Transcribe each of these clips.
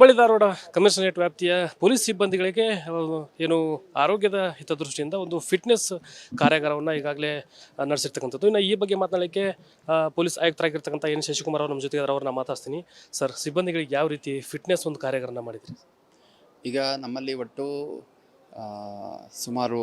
Hubballi Dharwad commissionerate ವ್ಯಾಪ್ತಿಯ police ಸಿಬ್ಬಂದಿಗಳಿಗೆ ಏನು ಆರೋಗ್ಯದ ಹಿತದೃಷ್ಟಿಯಿಂದ ಒಂದು ಫಿಟ್ನೆಸ್ ಕಾರ್ಯಾಗಾರವನ್ನು ಈಗಾಗಲೇ ನಡೆಸಿರ್ತಕ್ಕಂಥದ್ದು. ಇನ್ನು ಈ ಬಗ್ಗೆ ಮಾತನಾಡಲಿಕ್ಕೆ ಪೊಲೀಸ್ ಆಯುಕ್ತರಾಗಿರ್ತಕ್ಕಂಥ ಎನ್ ಶಶಿಕುಮಾರ್ ಅವರು ನಮ್ಮ ಜೊತೆ ಅವ್ರನ್ನ ಮಾತಾಡ್ತೀನಿ ಸರ್, ಸಿಬ್ಬಂದಿಗಳಿಗೆ ಯಾವ ರೀತಿ ಫಿಟ್ನೆಸ್ ಒಂದು ಕಾರ್ಯಾಗಾರನ ಮಾಡಿದ್ರಿ? ಈಗ ನಮ್ಮಲ್ಲಿ ಒಟ್ಟು ಸುಮಾರು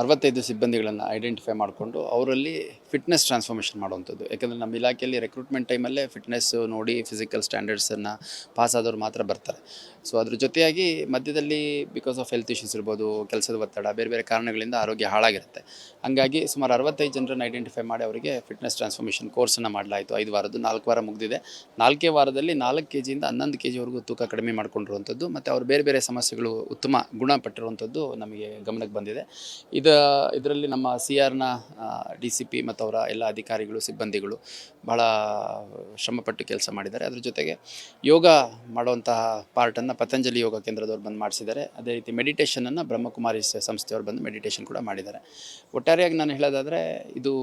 ಅರವತ್ತೈದು ಸಿಬ್ಬಂದಿಗಳನ್ನು ಐಡೆಂಟಿಫೈ ಮಾಡಿಕೊಂಡು ಅವರಲ್ಲಿ ಫಿಟ್ನೆಸ್ ಟ್ರಾನ್ಸ್ಫಾರ್ಮೇಷನ್ ಮಾಡುವಂಥದ್ದು. ಯಾಕಂದರೆ ನಮ್ಮ ಇಲಾಖೆಯಲ್ಲಿ ರೆಕ್ರೂಟ್ಮೆಂಟ್ ಟೈಮಲ್ಲೇ ಫಿಟ್ನೆಸ್ ನೋಡಿ ಫಿಸಿಕಲ್ ಸ್ಟ್ಯಾಂಡರ್ಡ್ಸನ್ನು ಪಾಸ್ ಆದವರು ಮಾತ್ರ ಬರ್ತಾರೆ. ಸೊ ಅದ್ರ ಜೊತೆಯಾಗಿ ಮಧ್ಯದಲ್ಲಿ ಬಿಕಾಸ್ ಆಫ್ ಹೆಲ್ತ್ ಇಶ್ಯೂಸ್ ಇರ್ಬೋದು, ಕೆಲಸದ ಒತ್ತಡ, ಬೇರೆ ಬೇರೆ ಕಾರಣಗಳಿಂದ ಆರೋಗ್ಯ ಹಾಳಾಗಿರುತ್ತೆ. ಹಾಗಾಗಿ ಸುಮಾರು ಅರವತ್ತೈದು ಜನರನ್ನು ಐಡೆಂಟಿಫೈ ಮಾಡಿ ಅವರಿಗೆ ಫಿಟ್ನೆಸ್ ಟ್ರಾನ್ಸ್ಫಾರ್ಮೇಷನ್ ಕೋರ್ಸನ್ನು ಮಾಡಲಾಯಿತು. ಐದು ವಾರದ್ದು, ನಾಲ್ಕು ವಾರ ಮುಗಿದಿದೆ. ನಾಲ್ಕೇ ವಾರದಲ್ಲಿ ನಾಲ್ಕು ಕೆ ಜಿಯಿಂದ ಹನ್ನೊಂದು ಕೆ ಜಿವರೆಗೂ ತೂಕ ಕಡಿಮೆ ಮಾಡಿಕೊಂಡಿರುವಂಥದ್ದು, ಮತ್ತು ಅವರು ಬೇರೆ ಬೇರೆ ಸಮಸ್ಯೆಗಳು ಉತ್ತಮ ಗುಣಪಟ್ಟಿರುವಂಥದ್ದು ನಮಗೆ ಗಮನಕ್ಕೆ ಬಂದಿದೆ. ಇದು, ಇದರಲ್ಲಿ ನಮ್ಮ ಸಿ ಆರ್ನ ಡಿ ಸಿ ಪಿ ಮತ್ತು ಅವರ ಎಲ್ಲ ಅಧಿಕಾರಿಗಳು, ಸಿಬ್ಬಂದಿಗಳು ಬಹಳ ಶ್ರಮಪಟ್ಟು ಕೆಲಸ ಮಾಡಿದ್ದಾರೆ. ಅದ್ರ ಜೊತೆಗೆ ಯೋಗ ಮಾಡುವಂತಹ ಪಾರ್ಟನ್ನು ಪತಂಜಲಿ ಯೋಗ ಕೇಂದ್ರದವ್ರು ಬಂದು ಮಾಡಿಸಿದ್ದಾರೆ. ಅದೇ ರೀತಿ ಮೆಡಿಟೇಷನನ್ನು ಬ್ರಹ್ಮಕುಮಾರಿ ಸಂಸ್ಥೆಯವರು ಬಂದು ಮೆಡಿಟೇಷನ್ ಕೂಡ ಮಾಡಿದ್ದಾರೆ. ಒಟ್ಟಾರೆಯಾಗಿ ನಾನು ಹೇಳೋದಾದರೆ ಇದು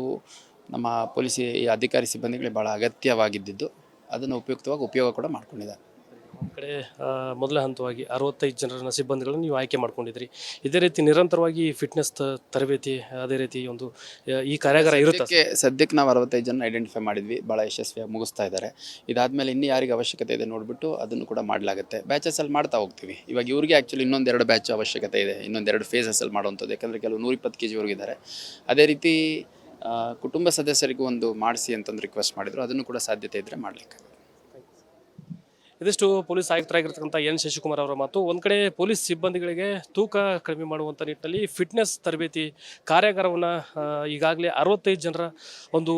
ನಮ್ಮ ಪೊಲೀಸ್ ಅಧಿಕಾರಿ ಸಿಬ್ಬಂದಿಗಳಿಗೆ ಭಾಳ ಅಗತ್ಯವಾಗಿದ್ದು ಅದನ್ನು ಉಪಯುಕ್ತವಾಗಿ ಉಪಯೋಗ ಕೂಡ ಮಾಡ್ಕೊಂಡಿದ್ದಾರೆ. ಕಡೆ ಮೊದಲ ಹಂತವಾಗಿ ಅರವತ್ತೈದು ಜನರನ್ನು, ಸಿಬ್ಬಂದಿಗಳನ್ನು ನೀವು ಆಯ್ಕೆ ಮಾಡ್ಕೊಂಡಿದ್ರಿ. ಇದೇ ರೀತಿ ನಿರಂತರವಾಗಿ ಫಿಟ್ನೆಸ್ ತರಬೇತಿ, ಅದೇ ರೀತಿ ಒಂದು ಈ ಕಾರ್ಯಾಗಾರ ಇರುತ್ತೆ? ಸದ್ಯಕ್ಕೆ ನಾವು ಅರವತ್ತೈದು ಜನ ಐಡೆಂಟಿಫೈ ಮಾಡಿದ್ವಿ. ಭಾಳ ಯಶಸ್ವಿಯಾಗಿ ಮುಗಿಸ್ತಾ ಇದ್ದಾರೆ ಇದಾದಮೇಲೆ ಇನ್ನೂ ಯಾರಿಗೆ ಅವಶ್ಯಕತೆ ಇದೆ ನೋಡಿಬಿಟ್ಟು ಅದನ್ನು ಕೂಡ ಮಾಡಲಾಗುತ್ತೆ. ಬ್ಯಾಚಸಲ್ಲಿ ಮಾಡ್ತಾ ಹೋಗ್ತೀವಿ. ಇವಾಗ ಇವ್ರಿಗೆ ಆ್ಯಕ್ಚುಲಿ ಇನ್ನೊಂದೆರಡು ಬ್ಯಾಚ್ ಅವಶ್ಯಕತೆ ಇದೆ. ಇನ್ನೊಂದೆರಡು ಫೇಸಸಲ್ಲಿ ಮಾಡುವಂಥದ್ದು. ಯಾಕಂದರೆ ಕೆಲವು ನೂರಿಪ್ಪತ್ತು ಕೆ ಜಿವರೆಗಿದ್ದಾರೆ ಅದೇ ರೀತಿ ಕುಟುಂಬ ಸದಸ್ಯರಿಗೂ ಒಂದು ಮಾಡಿಸಿ ಅಂತಂದು ರಿಕ್ವೆಸ್ಟ್ ಮಾಡಿದರು. ಅದನ್ನು ಕೂಡ ಸಾಧ್ಯತೆ ಇದ್ದರೆ ಮಾಡಲಿಕ್ಕೆ ಇದಿಷ್ಟು ಪೊಲೀಸ್ ಆಯುಕ್ತರಾಗಿರ್ತಕ್ಕಂಥ ಎನ್ ಶಶಿಕುಮಾರ್ ಅವರ ಮಾತು. ಒಂದು ಕಡೆ ಪೊಲೀಸ್ ಸಿಬ್ಬಂದಿಗಳಿಗೆ ತೂಕ ಕಡಿಮೆ ಮಾಡುವಂಥ ನಿಟ್ಟಿನಲ್ಲಿ ಫಿಟ್ನೆಸ್ ತರಬೇತಿ ಕಾರ್ಯಾಗಾರವನ್ನು ಈಗಾಗಲೇ ಅರವತ್ತೈದು ಜನರ ಒಂದು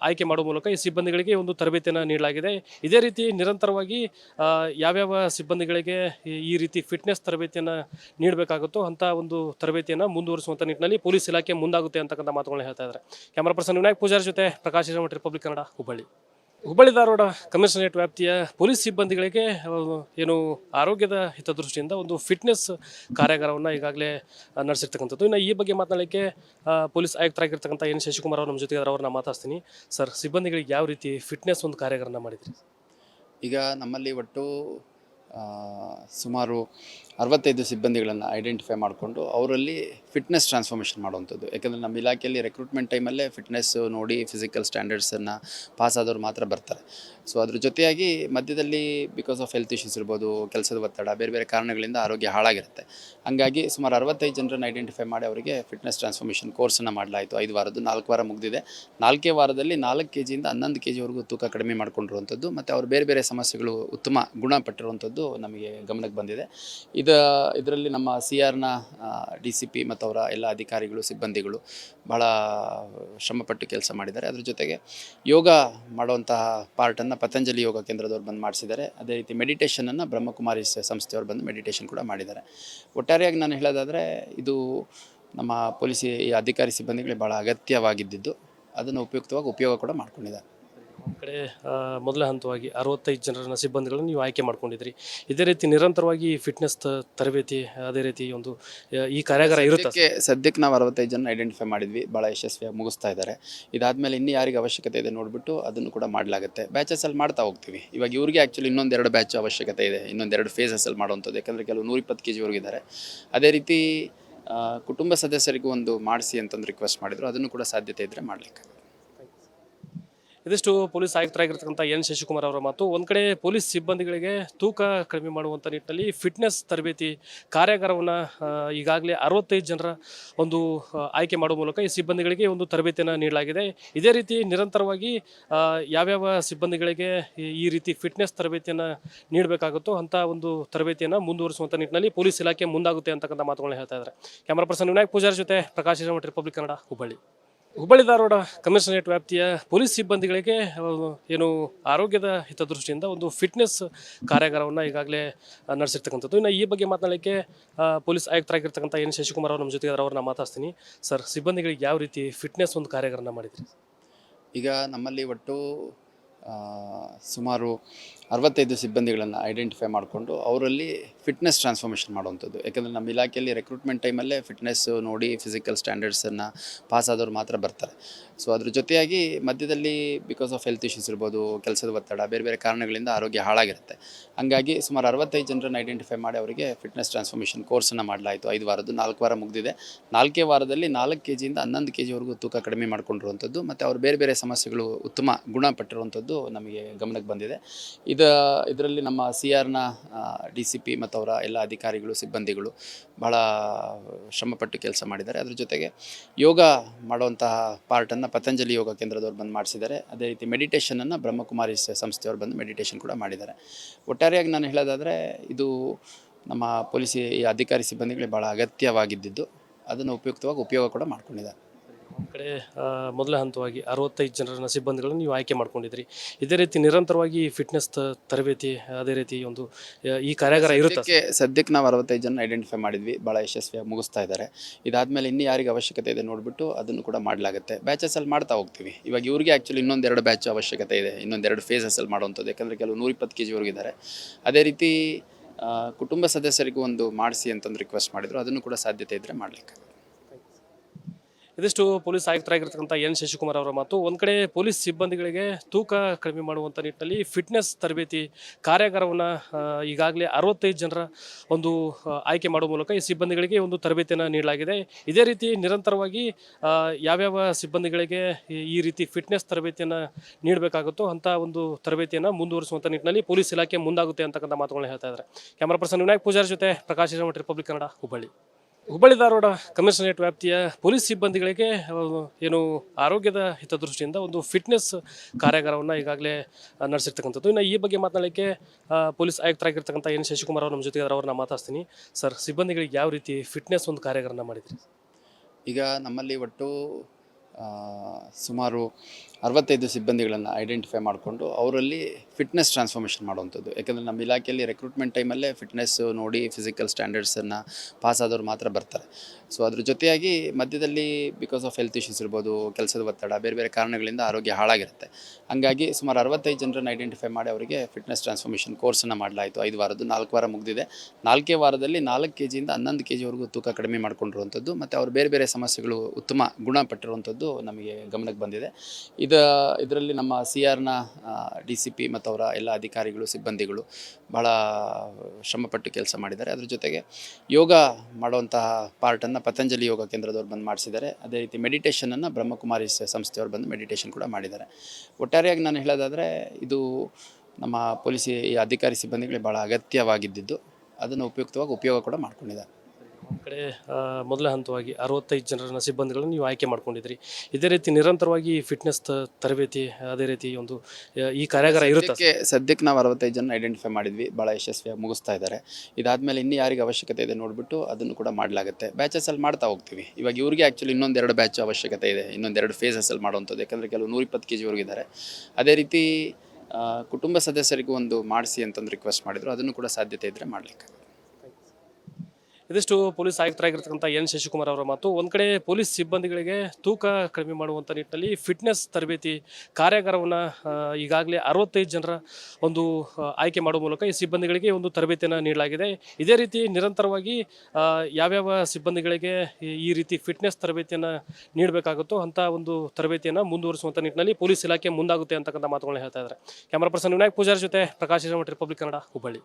ಆಯ್ಕೆ ಮಾಡುವ ಮೂಲಕ ಈ ಸಿಬ್ಬಂದಿಗಳಿಗೆ ಒಂದು ತರಬೇತಿಯನ್ನು ನೀಡಲಾಗಿದೆ. ಇದೇ ರೀತಿ ನಿರಂತರವಾಗಿ ಯಾವ್ಯಾವ ಸಿಬ್ಬಂದಿಗಳಿಗೆ ಈ- ರೀತಿ ಫಿಟ್ನೆಸ್ ತರಬೇತಿಯನ್ನು ನೀಡಬೇಕಾಗುತ್ತೋ ಅಂಥ ಒಂದು ತರಬೇತಿಯನ್ನು ಮುಂದುವರಿಸುವಂಥ ನಿಟ್ಟಿನಲ್ಲಿ ಪೊಲೀಸ್ ಇಲಾಖೆ ಮುಂದಾಗುತ್ತೆ ಅಂತಕ್ಕಂಥ ಮಾತುಗಳನ್ನ ಹೇಳ್ತಾ ಇದ್ದಾರೆ. ಕ್ಯಾಮರಾ ಪರ್ಸನ್ ವಿನಾಯಕ್ ಪೂಜಾರಿ ಜೊತೆ ಪ್ರಕಾಶ್ ರಿಪಬ್ಲಿಕ್ ಕನ್ನಡ ಹುಬ್ಬಳ್ಳಿ ಹುಬ್ಬಳ್ಳಿ ಧಾರವಾಡ ಕಮಿಷನರೇಟ್ ವ್ಯಾಪ್ತಿಯ ಪೊಲೀಸ್ ಸಿಬ್ಬಂದಿಗಳಿಗೆ ಏನು ಆರೋಗ್ಯದ ಹಿತದೃಷ್ಟಿಯಿಂದ ಒಂದು ಫಿಟ್ನೆಸ್ ಕಾರ್ಯಾಗಾರವನ್ನು ಈಗಾಗಲೇ ನಡೆಸಿರ್ತಕ್ಕಂಥದ್ದು. ಇನ್ನು ಈ ಬಗ್ಗೆ ಮಾತನಾಡಲಿಕ್ಕೆ ಪೊಲೀಸ್ ಆಯುಕ್ತರಾಗಿರ್ತಕ್ಕಂಥ ಎನ್ ಶಶಿಕುಮಾರ್ ಅವರು ನಮ್ಮ ಜೊತೆ ಅವ್ರನ್ನ ಮಾತಾಡ್ತೀನಿ ಸರ್, ಸಿಬ್ಬಂದಿಗಳಿಗೆ ಯಾವ ರೀತಿ ಫಿಟ್ನೆಸ್ ಒಂದು ಕಾರ್ಯಾಗಾರನ ಮಾಡಿದ್ರಿ? ಈಗ ನಮ್ಮಲ್ಲಿ ಒಟ್ಟು ಸುಮಾರು ಅರವತ್ತೈದು ಸಿಬ್ಬಂದಿಗಳನ್ನು ಐಡೆಂಟಿಫೈ ಮಾಡಿಕೊಂಡು ಅವರಲ್ಲಿ ಫಿಟ್ನೆಸ್ ಟ್ರಾನ್ಸ್ಫಾರ್ಮೇಷನ್ ಮಾಡುವಂಥದ್ದು. ಯಾಕಂದರೆ ನಮ್ಮ ಇಲಾಖೆಯಲ್ಲಿ ರೆಕ್ರೂಟ್ಮೆಂಟ್ ಟೈಮಲ್ಲೇ ಫಿಟ್ನೆಸ್ ನೋಡಿ ಫಿಸಿಕಲ್ ಸ್ಟ್ಯಾಂಡರ್ಡ್ಸನ್ನು ಪಾಸ್ ಆದವ್ರು ಮಾತ್ರ ಬರ್ತಾರೆ. ಸೊ ಅದ್ರ ಜೊತೆಯಾಗಿ ಮಧ್ಯದಲ್ಲಿ ಬಿಕಾಸ್ ಆಫ್ ಹೆಲ್ತ್ ಇಶ್ಯೂಸ್ ಇರ್ಬೋದು, ಕೆಲಸದ ಒತ್ತಡ, ಬೇರೆ ಬೇರೆ ಕಾರಣಗಳಿಂದ ಆರೋಗ್ಯ ಹಾಳಾಗಿರುತ್ತೆ. ಹಾಗಾಗಿ ಸುಮಾರು ಅರವತ್ತೈದು ಜನರನ್ನು ಐಡೆಂಟಿಫೈ ಮಾಡಿ ಅವರಿಗೆ ಫಿಟ್ನೆಸ್ ಟ್ರಾನ್ಸ್ಫಾರ್ಮೇಷನ್ ಕೋರ್ಸನ್ನು ಮಾಡಲಾಯಿತು. ಐದು ವಾರದ್ದು, ನಾಲ್ಕು ವಾರ ಮುಗಿದಿದೆ. ನಾಲ್ಕೇ ವಾರದಲ್ಲಿ ನಾಲ್ಕು ಕೆ ಜಿಯಿಂದ ಹನ್ನೊಂದು ಕೆ ಜಿವರೆಗೂ ತೂಕ ಕಡಿಮೆ ಮಾಡಿಕೊಂಡಿರುವಂಥದ್ದು, ಮತ್ತು ಅವರು ಬೇರೆ ಬೇರೆ ಸಮಸ್ಯೆಗಳು ಉತ್ತಮ ಗುಣಪಟ್ಟಿರುವಂಥದ್ದು ನಮಗೆ ಗಮನಕ್ಕೆ ಬಂದಿದೆ. ಇದು, ಇದರಲ್ಲಿ ನಮ್ಮ ಸಿ ಆರ್ನ ಡಿ ಸಿ ಪಿ ಮತ್ತು ಅವರ ಎಲ್ಲ ಅಧಿಕಾರಿಗಳು, ಸಿಬ್ಬಂದಿಗಳು ಭಾಳ ಶ್ರಮಪಟ್ಟು ಕೆಲಸ ಮಾಡಿದ್ದಾರೆ. ಅದ್ರ ಜೊತೆಗೆ ಯೋಗ ಮಾಡುವಂತಹ ಪಾರ್ಟನ್ನು ಪತಂಜಲಿ ಯೋಗ ಕೇಂದ್ರದವ್ರು ಬಂದು ಮಾಡಿಸಿದ್ದಾರೆ. ಅದೇ ರೀತಿ ಮೆಡಿಟೇಷನನ್ನು ಬ್ರಹ್ಮಕುಮಾರಿ ಸಂಸ್ಥೆಯವರು ಬಂದು ಮೆಡಿಟೇಷನ್ ಕೂಡ ಮಾಡಿದ್ದಾರೆ. ಒಟ್ಟಾರೆಯಾಗಿ ನಾನು ಹೇಳೋದಾದರೆ ಇದು ನಮ್ಮ ಪೊಲೀಸ್ ಅಧಿಕಾರಿ ಸಿಬ್ಬಂದಿಗಳಿಗೆ ಭಾಳ ಅಗತ್ಯವಾಗಿದ್ದು ಅದನ್ನು ಉಪಯುಕ್ತವಾಗಿ ಉಪಯೋಗ ಕೂಡ ಮಾಡ್ಕೊಂಡಿದ್ದಾರೆ. ಕಡೆ ಮೊದಲ ಹಂತವಾಗಿ ಅರವತ್ತೈದು ಜನರನ್ನ ಸಿಬ್ಬಂದಿಗಳನ್ನು ನೀವು ಆಯ್ಕೆ ಮಾಡ್ಕೊಂಡಿದ್ರಿ. ಇದೇ ರೀತಿ ನಿರಂತರವಾಗಿ ಫಿಟ್ನೆಸ್ ತರಬೇತಿ, ಅದೇ ರೀತಿ ಒಂದು ಈ ಕಾರ್ಯಾಗಾರ ಇರುತ್ತೆ ಸದ್ಯಕ್ಕೆ ನಾವು ಅರವತ್ತೈದು ಜನ ಐಡೆಂಟಿಫೈ ಮಾಡಿದ್ವಿ. ಭಾಳ ಯಶಸ್ವಿಯಾಗಿ ಮುಗಿಸ್ತಾ ಇದ್ದಾರೆ ಇದಾದಮೇಲೆ ಇನ್ನೂ ಯಾರಿಗೆ ಅವಶ್ಯಕತೆ ಇದೆ ನೋಡಿಬಿಟ್ಟು ಅದನ್ನು ಕೂಡ ಮಾಡಲಾಗುತ್ತೆ. ಬ್ಯಾಚಸಲ್ಲಿ ಮಾಡ್ತಾ ಹೋಗ್ತೀವಿ. ಇವಾಗ ಇವರಿಗೆ ಆ್ಯಕ್ಚುಲಿ ಇನ್ನೊಂದೆರಡು ಬ್ಯಾಚ್ ಅವಶ್ಯಕತೆ ಇದೆ. ಇನ್ನೊಂದೆರಡು ಫೇಸಸಲ್ಲಿ ಮಾಡುವಂಥದ್ದು. ಯಾಕಂದರೆ ಕೆಲವು ನೂರಿಪ್ಪತ್ತು ಕೆ ಜಿ ಅದೇ ರೀತಿ ಕುಟುಂಬ ಸದಸ್ಯರಿಗೂ ಒಂದು ಮಾಡಿಸಿ ಅಂತಂದು ರಿಕ್ವೆಸ್ಟ್ ಮಾಡಿದ್ರು. ಅದನ್ನು ಕೂಡ ಸಾಧ್ಯತೆ ಇದ್ದರೆ ಮಾಡಲಿಕ್ಕೆ. ಇದಿಷ್ಟು ಪೊಲೀಸ್ ಆಯುಕ್ತರಾಗಿರ್ತಕ್ಕಂಥ ಎನ್ ಶಶಿಕುಮಾರ್ ಅವರ ಮಾತು. ಒಂದು ಕಡೆ ಪೊಲೀಸ್ ಸಿಬ್ಬಂದಿಗಳಿಗೆ ತೂಕ ಕಡಿಮೆ ಮಾಡುವಂಥ ನಿಟ್ಟಿನಲ್ಲಿ ಫಿಟ್ನೆಸ್ ತರಬೇತಿ ಕಾರ್ಯಾಗಾರವನ್ನು ಈಗಾಗಲೇ ಅರವತ್ತೈದು ಜನರ ಒಂದು ಆಯ್ಕೆ ಮಾಡುವ ಮೂಲಕ ಈ ಸಿಬ್ಬಂದಿಗಳಿಗೆ ಒಂದು ತರಬೇತಿಯನ್ನು ನೀಡಲಾಗಿದೆ. ಇದೇ ರೀತಿ ನಿರಂತರವಾಗಿ ಯಾವ್ಯಾವ ಸಿಬ್ಬಂದಿಗಳಿಗೆ ಈ- ರೀತಿ ಫಿಟ್ನೆಸ್ ತರಬೇತಿಯನ್ನು ನೀಡಬೇಕಾಗುತ್ತೋ ಅಂಥ ಒಂದು ತರಬೇತಿಯನ್ನು ಮುಂದುವರಿಸುವಂಥ ನಿಟ್ಟಿನಲ್ಲಿ ಪೊಲೀಸ್ ಇಲಾಖೆ ಮುಂದಾಗುತ್ತೆ ಅಂತಕ್ಕಂಥ ಮಾತುಗಳನ್ನ ಹೇಳ್ತಾ ಇದ್ದಾರೆ. ಕ್ಯಾಮರಾ ಪರ್ಸನ್ ವಿನಾಯಕ್ ಪೂಜಾರಿ ಜೊತೆ ಪ್ರಕಾಶ್ ರಿಪಬ್ಲಿಕ್ ಕನ್ನಡ ಹುಬ್ಬಳ್ಳಿ ಹುಬ್ಬಳ್ಳಿ ಧಾರವಾಡ ಕಮಿಷನರೇಟ್ ವ್ಯಾಪ್ತಿಯ ಪೊಲೀಸ್ ಸಿಬ್ಬಂದಿಗಳಿಗೆ ಏನು ಆರೋಗ್ಯದ ಹಿತದೃಷ್ಟಿಯಿಂದ ಒಂದು ಫಿಟ್ನೆಸ್ ಕಾರ್ಯಾಗಾರವನ್ನು ಈಗಾಗಲೇ ನಡೆಸಿರ್ತಕ್ಕಂಥದ್ದು. ಇನ್ನು ಈ ಬಗ್ಗೆ ಮಾತನಾಡಲಿಕ್ಕೆ ಪೊಲೀಸ್ ಆಯುಕ್ತರಾಗಿರ್ತಕ್ಕಂಥ ಎನ್ ಶಶಿಕುಮಾರ್ ಅವರು ನಮ್ಮ ಇದ್ದಾರೆ ಅವ್ರನ್ನ ಮಾತಾಡ್ತೀನಿ ಸರ್, ಸಿಬ್ಬಂದಿಗಳಿಗೆ ಯಾವ ರೀತಿ ಫಿಟ್ನೆಸ್ ಒಂದು ಕಾರ್ಯಾಗಾರನ ಮಾಡಿದ್ರಿ? ಈಗ ನಮ್ಮಲ್ಲಿ ಒಟ್ಟು ಸುಮಾರು ಅರವತ್ತೈದು ಸಿಬ್ಬಂದಿಗಳನ್ನು ಐಡೆಂಟಿಫೈ ಮಾಡಿಕೊಂಡು ಅವರಲ್ಲಿ ಫಿಟ್ನೆಸ್ ಟ್ರಾನ್ಸ್ಫಾರ್ಮೇಷನ್ ಮಾಡುವಂಥದ್ದು. ಯಾಕಂದರೆ ನಮ್ಮ ಇಲಾಖೆಯಲ್ಲಿ ರೆಕ್ರೂಟ್ಮೆಂಟ್ ಟೈಮಲ್ಲೇ ಫಿಟ್ನೆಸ್ ನೋಡಿ ಫಿಸಿಕಲ್ ಸ್ಟ್ಯಾಂಡರ್ಡ್ಸನ್ನು ಪಾಸ್ ಆದವ್ರು ಮಾತ್ರ ಬರ್ತಾರೆ. ಸೊ ಅದ್ರ ಜೊತೆಯಾಗಿ ಮಧ್ಯದಲ್ಲಿ ಬಿಕಾಸ್ ಆಫ್ ಹೆಲ್ತ್ ಇಶ್ಯೂಸ್ ಇರ್ಬೋದು, ಕೆಲಸದ ಒತ್ತಡ, ಬೇರೆ ಬೇರೆ ಕಾರಣಗಳಿಂದ ಆರೋಗ್ಯ ಹಾಳಾಗಿರುತ್ತೆ. ಹಾಗಾಗಿ ಸುಮಾರು ಅರವತ್ತೈದು ಜನರನ್ನು ಐಡೆಂಟಿಫೈ ಮಾಡಿ ಅವರಿಗೆ ಫಿಟ್ನೆಸ್ ಟ್ರಾನ್ಸ್ಫಾರ್ಮೇಷನ್ ಕೋರ್ಸನ್ನು ಮಾಡಲಾಯಿತು. ಐದು ವಾರದ್ದು, ನಾಲ್ಕು ವಾರ ಮುಗಿದಿದೆ. ನಾಲ್ಕೇ ವಾರದಲ್ಲಿ ನಾಲ್ಕು ಕೆ ಜಿಯಿಂದ ಹನ್ನೊಂದು ಕೆ ಜಿವರೆಗೂ ತೂಕ ಕಡಿಮೆ ಮಾಡಿಕೊಂಡಿರುವಂಥದ್ದು, ಮತ್ತು ಅವ್ರು ಬೇರೆ ಬೇರೆ ಸಮಸ್ಯೆಗಳು ಉತ್ತಮ ಗುಣಪಟ್ಟಿರುವಂಥದ್ದು ನಮಗೆ ಗಮನಕ್ಕೆ ಬಂದಿದೆ. ಇದು ಇದರಲ್ಲಿ ನಮ್ಮ ಸಿ ಆರ್ನ ಡಿ ಸಿ ಪಿ ಮತ್ತು ಅವರ ಎಲ್ಲ ಅಧಿಕಾರಿಗಳು, ಸಿಬ್ಬಂದಿಗಳು ಭಾಳ ಶ್ರಮಪಟ್ಟು ಕೆಲಸ ಮಾಡಿದ್ದಾರೆ. ಅದ್ರ ಜೊತೆಗೆ ಯೋಗ ಮಾಡುವಂತಹ ಪಾರ್ಟನ್ನು ಪತಂಜಲಿ ಯೋಗ ಕೇಂದ್ರದವ್ರು ಬಂದು ಮಾಡಿಸಿದ್ದಾರೆ. ಅದೇ ರೀತಿ ಮೆಡಿಟೇಷನನ್ನು ಬ್ರಹ್ಮಕುಮಾರಿ ಸಂಸ್ಥೆಯವರು ಬಂದು ಮೆಡಿಟೇಷನ್ ಕೂಡ ಮಾಡಿದ್ದಾರೆ. ಒಟ್ಟಾರೆಯಾಗಿ ನಾನು ಹೇಳೋದಾದರೆ ಇದು ನಮ್ಮ ಪೊಲೀಸ್ ಅಧಿಕಾರಿ ಸಿಬ್ಬಂದಿಗಳಿಗೆ ಭಾಳ ಅಗತ್ಯವಾಗಿದ್ದಿದ್ದು. ಅದನ್ನು ಉಪಯುಕ್ತವಾಗಿ ಉಪಯೋಗ ಕೂಡ ಮಾಡ್ಕೊಂಡಿದ್ದಾರೆ. ಕಡೆ ಮೊದಲ ಹಂತವಾಗಿ ಅರವತ್ತೈದು ಜನರನ್ನು ಸಿಬ್ಬಂದಿಗಳನ್ನು ನೀವು ಆಯ್ಕೆ ಮಾಡ್ಕೊಂಡಿದ್ರಿ. ಇದೇ ರೀತಿ ನಿರಂತರವಾಗಿ ಫಿಟ್ನೆಸ್ ತರಬೇತಿ, ಅದೇ ರೀತಿ ಒಂದು ಈ ಕಾರ್ಯಾಗಾರ ಇರುತ್ತೆ ಸದ್ಯಕ್ಕೆ ನಾವು ಅರವತ್ತೈದು ಜನ ಐಡೆಂಟಿಫೈ ಮಾಡಿದ್ವಿ. ಭಾಳ ಯಶಸ್ವಿಯಾಗಿ ಮುಗಿಸ್ತಾ ಇದ್ದಾರೆ. ಇದಾದಮೇಲೆ ಇನ್ನೂ ಯಾರಿಗೆ ಅವಶ್ಯಕತೆ ಇದೆ ನೋಡಿಬಿಟ್ಟು ಅದನ್ನು ಕೂಡ ಮಾಡಲಾಗುತ್ತೆ. ಬ್ಯಾಚಸಲ್ಲಿ ಮಾಡ್ತಾ ಹೋಗ್ತೀವಿ. ಇವಾಗ ಇವ್ರಿಗೆ ಆ್ಯಕ್ಚುಲಿ ಇನ್ನೊಂದೆರಡು ಬ್ಯಾಚ್ ಅವಶ್ಯಕತೆ ಇದೆ. ಇನ್ನೊಂದೆರಡು ಫೇಸಸಲ್ಲಿ ಮಾಡುವಂಥದ್ದು. ಯಾಕಂದರೆ ಕೆಲವು ನೂರಿಪ್ಪತ್ತು ಕೆ ಜಿವರೆಗೂ ಇದ್ದಾರೆ. ಅದೇ ರೀತಿ ಕುಟುಂಬ ಸದಸ್ಯರಿಗೂ ಒಂದು ಮಾಡಿಸಿ ಅಂತಂದು ರಿಕ್ವೆಸ್ಟ್ ಮಾಡಿದರು. ಅದನ್ನು ಕೂಡ ಸಾಧ್ಯತೆ ಇದ್ದರೆ ಮಾಡಲಿಕ್ಕೆ ಇದಿಷ್ಟು ಪೊಲೀಸ್ ಆಯುಕ್ತರಾಗಿರ್ತಕ್ಕಂಥ ಎನ್ ಶಶಿಕುಮಾರ್ ಅವರ ಮಾತು. ಒಂದು ಕಡೆ ಪೊಲೀಸ್ ಸಿಬ್ಬಂದಿಗಳಿಗೆ ತೂಕ ಕಡಿಮೆ ಮಾಡುವಂಥ ನಿಟ್ಟಿನಲ್ಲಿ ಫಿಟ್ನೆಸ್ ತರಬೇತಿ ಕಾರ್ಯಾಗಾರವನ್ನು ಈಗಾಗಲೇ ಅರವತ್ತೈದು ಜನರ ಒಂದು ಆಯ್ಕೆ ಮಾಡುವ ಮೂಲಕ ಈ ಸಿಬ್ಬಂದಿಗಳಿಗೆ ಒಂದು ತರಬೇತಿಯನ್ನು ನೀಡಲಾಗಿದೆ. ಇದೇ ರೀತಿ ನಿರಂತರವಾಗಿ ಯಾವ್ಯಾವ ಸಿಬ್ಬಂದಿಗಳಿಗೆ ಈ- ರೀತಿ ಫಿಟ್ನೆಸ್ ತರಬೇತಿಯನ್ನು ನೀಡಬೇಕಾಗುತ್ತೋ ಅಂಥ ಒಂದು ತರಬೇತಿಯನ್ನು ಮುಂದುವರಿಸುವಂಥ ನಿಟ್ಟಿನಲ್ಲಿ ಪೊಲೀಸ್ ಇಲಾಖೆ ಮುಂದಾಗುತ್ತೆ ಅಂತಕ್ಕಂಥ ಮಾತುಗಳನ್ನ ಹೇಳ್ತಾ ಇದ್ದಾರೆ. ಕ್ಯಾಮರಾ ಪರ್ಸನ್ ವಿನಾಯಕ್ ಪೂಜಾರಿ ಜೊತೆ ಪ್ರಕಾಶ್ ರಿಪಬ್ಲಿಕ್ ಕನ್ನಡ, ಹುಬ್ಬಳ್ಳಿ. ಹುಬ್ಬಳ್ಳಿ ಧಾರವಾಡ ಕಮಿಷನರೇಟ್ ವ್ಯಾಪ್ತಿಯ ಪೊಲೀಸ್ ಸಿಬ್ಬಂದಿಗಳಿಗೆ ಏನು ಆರೋಗ್ಯದ ಹಿತದೃಷ್ಟಿಯಿಂದ ಒಂದು ಫಿಟ್ನೆಸ್ ಕಾರ್ಯಾಗಾರವನ್ನು ಈಗಾಗಲೇ ನಡೆಸಿರ್ತಕ್ಕಂಥದ್ದು. ಇನ್ನು ಈ ಬಗ್ಗೆ ಮಾತನಾಡಲಿಕ್ಕೆ ಪೊಲೀಸ್ ಆಯುಕ್ತರಾಗಿರ್ತಕ್ಕಂಥ ಎನ್ ಶಶಿಕುಮಾರ್ ಅವರು ನಮ್ಮ ಜೊತೆ ಅವ್ರನ್ನ ಮಾತಾಡ್ತೀನಿ ಸರ್, ಸಿಬ್ಬಂದಿಗಳಿಗೆ ಯಾವ ರೀತಿ ಫಿಟ್ನೆಸ್ ಒಂದು ಕಾರ್ಯಾಗಾರನ ಮಾಡಿದ್ರಿ? ಈಗ ನಮ್ಮಲ್ಲಿ ಒಟ್ಟು ಸುಮಾರು ಅರವತ್ತೈದು ಸಿಬ್ಬಂದಿಗಳನ್ನು ಐಡೆಂಟಿಫೈ ಮಾಡಿಕೊಂಡು ಅವರಲ್ಲಿ ಫಿಟ್ನೆಸ್ ಟ್ರಾನ್ಸ್ಫಾರ್ಮೇಷನ್ ಮಾಡುವಂಥದ್ದು. ಯಾಕಂದರೆ ನಮ್ಮ ಇಲಾಖೆಯಲ್ಲಿ ರೆಕ್ರೂಟ್ಮೆಂಟ್ ಟೈಮಲ್ಲೇ ಫಿಟ್ನೆಸ್ ನೋಡಿ ಫಿಸಿಕಲ್ ಸ್ಟ್ಯಾಂಡರ್ಡ್ಸನ್ನು ಪಾಸ್ ಆದವ್ರು ಮಾತ್ರ ಬರ್ತಾರೆ. ಸೊ ಅದ್ರ ಜೊತೆಯಾಗಿ ಮಧ್ಯದಲ್ಲಿ ಬಿಕಾಸ್ ಆಫ್ ಹೆಲ್ತ್ ಇಶ್ಯೂಸ್ ಇರ್ಬೋದು, ಕೆಲಸದ ಒತ್ತಡ, ಬೇರೆ ಬೇರೆ ಕಾರಣಗಳಿಂದ ಆರೋಗ್ಯ ಹಾಳಾಗಿರುತ್ತೆ. ಹಾಗಾಗಿ ಸುಮಾರು ಅರವತ್ತೈದು ಜನರನ್ನು ಐಡೆಂಟಿಫೈ ಮಾಡಿ ಅವರಿಗೆ ಫಿಟ್ನೆಸ್ ಟ್ರಾನ್ಸ್ಫಾರ್ಮೇಷನ್ ಕೋರ್ಸನ್ನು ಮಾಡಲಾಯಿತು. ಐದು ವಾರದ್ದು, ನಾಲ್ಕು ವಾರ ಮುಗಿದಿದೆ. ನಾಲ್ಕೇ ವಾರದಲ್ಲಿ ನಾಲ್ಕು ಕೆ ಜಿಯಿಂದ ಹನ್ನೊಂದು ಕೆ ಜಿವರೆಗೂ ತೂಕ ಕಡಿಮೆ ಮಾಡಿಕೊಂಡಿರುವಂಥದ್ದು, ಮತ್ತು ಅವ್ರು ಬೇರೆ ಬೇರೆ ಸಮಸ್ಯೆಗಳು ಉತ್ತಮ ಗುಣಪಟ್ಟಿರುವಂಥದ್ದು ನಮಗೆ ಗಮನಕ್ಕೆ ಬಂದಿದೆ. ಇದು ಇದರಲ್ಲಿ ನಮ್ಮ ಸಿ ಆರ್ನ ಡಿ ಸಿ ಪಿ ಮತ್ತು ಅವರ ಎಲ್ಲ ಅಧಿಕಾರಿಗಳು, ಸಿಬ್ಬಂದಿಗಳು ಭಾಳ ಶ್ರಮಪಟ್ಟು ಕೆಲಸ ಮಾಡಿದ್ದಾರೆ. ಅದ್ರ ಜೊತೆಗೆ ಯೋಗ ಮಾಡುವಂತಹ ಪಾರ್ಟನ್ನು ಪತಂಜಲಿ ಯೋಗ ಕೇಂದ್ರದವ್ರು ಬಂದು ಮಾಡಿಸಿದ್ದಾರೆ. ಅದೇ ರೀತಿ ಮೆಡಿಟೇಷನನ್ನು ಬ್ರಹ್ಮಕುಮಾರಿ ಸಂಸ್ಥೆಯವರು ಬಂದು ಮೆಡಿಟೇಷನ್ ಕೂಡ ಮಾಡಿದ್ದಾರೆ. ಒಟ್ಟಾರೆಯಾಗಿ ನಾನು ಹೇಳೋದಾದರೆ ಇದು ನಮ್ಮ ಪೊಲೀಸ್ ಅಧಿಕಾರಿ, ಸಿಬ್ಬಂದಿಗಳಿಗೆ ಭಾಳ ಅಗತ್ಯವಾಗಿದ್ದಿದ್ದು. ಅದನ್ನು ಉಪಯುಕ್ತವಾಗಿ ಉಪಯೋಗ ಕೂಡ ಮಾಡ್ಕೊಂಡಿದ್ದಾರೆ. ಒಂದು ಕಡೆ ಮೊದಲ ಹಂತವಾಗಿ ಅರವತ್ತೈದು ಜನರ ಸಿಬ್ಬಂದಿಗಳನ್ನು ನೀವು ಆಯ್ಕೆ ಮಾಡ್ಕೊಂಡಿದ್ರಿ. ಇದೇ ರೀತಿ ನಿರಂತರವಾಗಿ ಫಿಟ್ನೆಸ್ ತರಬೇತಿ ಅದೇ ರೀತಿ ಒಂದು ಈ ಕಾರ್ಯಾಗಾರ ಇರುತ್ತೆ ಸದ್ಯಕ್ಕೆ ಸದ್ಯಕ್ಕೆ ನಾವು ಅರವತ್ತೈದು ಜನ ಐಡೆಂಟಿಫೈ ಮಾಡಿದ್ವಿ. ಭಾಳ ಯಶಸ್ವಿಯಾಗಿ ಮುಗಿಸ್ತಾ ಇದ್ದಾರೆ. ಇದಾದಮೇಲೆ ಇನ್ನೂ ಯಾರಿಗೆ ಅವಶ್ಯಕತೆ ಇದೆ ನೋಡಿಬಿಟ್ಟು ಅದನ್ನು ಕೂಡ ಮಾಡಲಾಗುತ್ತೆ. ಬ್ಯಾಚಸಲ್ಲಿ ಮಾಡ್ತಾ ಹೋಗ್ತೀವಿ. ಇವಾಗ ಇವ್ರಿಗೆ ಆ್ಯಕ್ಚುಲಿ ಇನ್ನೊಂದೆರಡು ಬ್ಯಾಚ್ ಅವಶ್ಯಕತೆ ಇದೆ. ಇನ್ನೊಂದೆರಡು ಫೇಸಸಲ್ಲಿ ಮಾಡುವಂಥದ್ದು. ಯಾಕಂದರೆ ಕೆಲವು ನೂರಿಪ್ಪತ್ತು ಕೆ ಜಿವರೆಗೂ ಇದ್ದಾರೆ. ಅದೇ ರೀತಿ ಕುಟುಂಬ ಸದಸ್ಯರಿಗೂ ಒಂದು ಮಾಡಿಸಿ ಅಂತಂದು ರಿಕ್ವೆಸ್ಟ್ ಮಾಡಿದರು. ಅದನ್ನು ಕೂಡ ಸಾಧ್ಯತೆ ಇದ್ದರೆ ಮಾಡಲಿಕ್ಕೆ ಇದಿಷ್ಟು ಪೊಲೀಸ್ ಆಯುಕ್ತರಾಗಿರ್ತಕ್ಕಂಥ ಎನ್ ಶಶಿಕುಮಾರ್ ಅವರ ಮಾತು. ಒಂದು ಕಡೆ ಪೊಲೀಸ್ ಸಿಬ್ಬಂದಿಗಳಿಗೆ ತೂಕ ಕಡಿಮೆ ಮಾಡುವಂಥ ನಿಟ್ಟಿನಲ್ಲಿ ಫಿಟ್ನೆಸ್ ತರಬೇತಿ ಕಾರ್ಯಾಗಾರವನ್ನು ಈಗಾಗಲೇ ಅರವತ್ತೈದು ಜನರ ಒಂದು ಆಯ್ಕೆ ಮಾಡುವ ಮೂಲಕ ಈ ಸಿಬ್ಬಂದಿಗಳಿಗೆ ಒಂದು ತರಬೇತಿಯನ್ನು ನೀಡಲಾಗಿದೆ. ಇದೇ ರೀತಿ ನಿರಂತರವಾಗಿ ಯಾವ್ಯಾವ ಸಿಬ್ಬಂದಿಗಳಿಗೆ ಈ- ರೀತಿ ಫಿಟ್ನೆಸ್ ತರಬೇತಿಯನ್ನು ನೀಡಬೇಕಾಗುತ್ತೋ ಅಂಥ ಒಂದು ತರಬೇತಿಯನ್ನು ಮುಂದುವರಿಸುವಂಥ ನಿಟ್ಟಿನಲ್ಲಿ ಪೊಲೀಸ್ ಇಲಾಖೆ ಮುಂದಾಗುತ್ತೆ ಅಂತಕ್ಕಂಥ ಮಾತುಗಳನ್ನ ಹೇಳ್ತಾ ಇದ್ದಾರೆ ಕ್ಯಾಮರಾ ಪರ್ಸನ್ ವಿನಾಯಕ್ ಪೂಜಾರಿ ಜೊತೆ ಪ್ರಕಾಶ್ ರಿಪಬ್ಲಿಕ್ ಕನ್ನಡ ಹುಬ್ಬಳ್ಳಿ